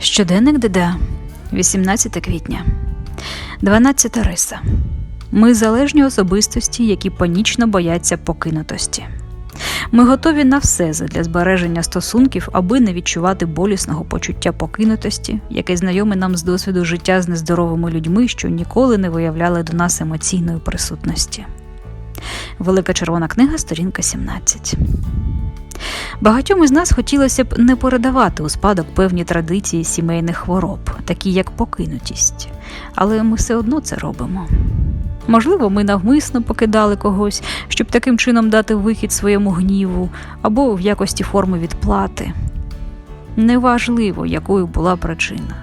Щоденник ДД, 18 квітня, 12 риса. Ми залежні особистості, які панічно бояться покинутості. Ми готові на все для збереження стосунків, аби не відчувати болісного почуття покинутості, яке знайоме нам з досвіду життя з нездоровими людьми, що ніколи не виявляли до нас емоційної присутності. Велика червона книга, сторінка 17. Багатьом із нас хотілося б не передавати у спадок певні традиції сімейних хвороб, такі як покинутість, але ми все одно це робимо. Можливо, ми навмисно покидали когось, щоб таким чином дати вихід своєму гніву або в якості форми відплати. Неважливо, якою була причина,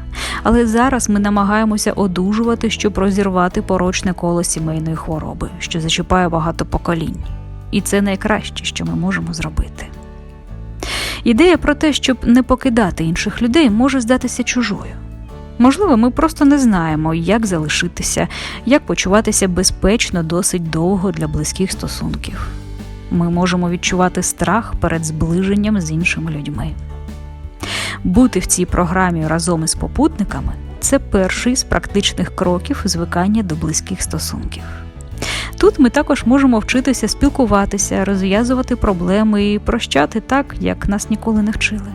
але зараз ми намагаємося одужувати, щоб розірвати порочне коло сімейної хвороби, що зачіпає багато поколінь. І це найкраще, що ми можемо зробити. Ідея про те, щоб не покидати інших людей, може здатися чужою. Можливо, ми просто не знаємо, як залишитися, як почуватися безпечно досить довго для близьких стосунків. Ми можемо відчувати страх перед зближенням з іншими людьми. Бути в цій програмі разом із попутниками це перший з практичних кроків звикання до близьких стосунків. Тут ми також можемо вчитися спілкуватися, розв'язувати проблеми і прощати так, як нас ніколи не вчили.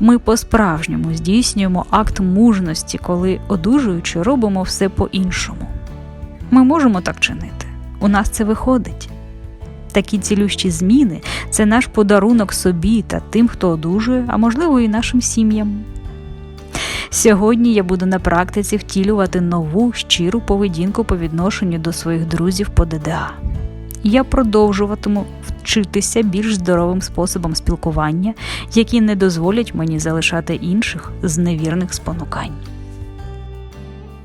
Ми по-справжньому здійснюємо акт мужності, коли, одужуючи, робимо все по-іншому. Ми можемо так чинити. У нас це виходить. Такі цілющі зміни це наш подарунок собі та тим, хто одужує, а можливо, і нашим сім'ям. Сьогодні я буду на практиці втілювати нову щиру поведінку по відношенню до своїх друзів по ДДА. Я продовжуватиму вчитися більш здоровим способом спілкування, які не дозволять мені залишати інших з невірних спонукань.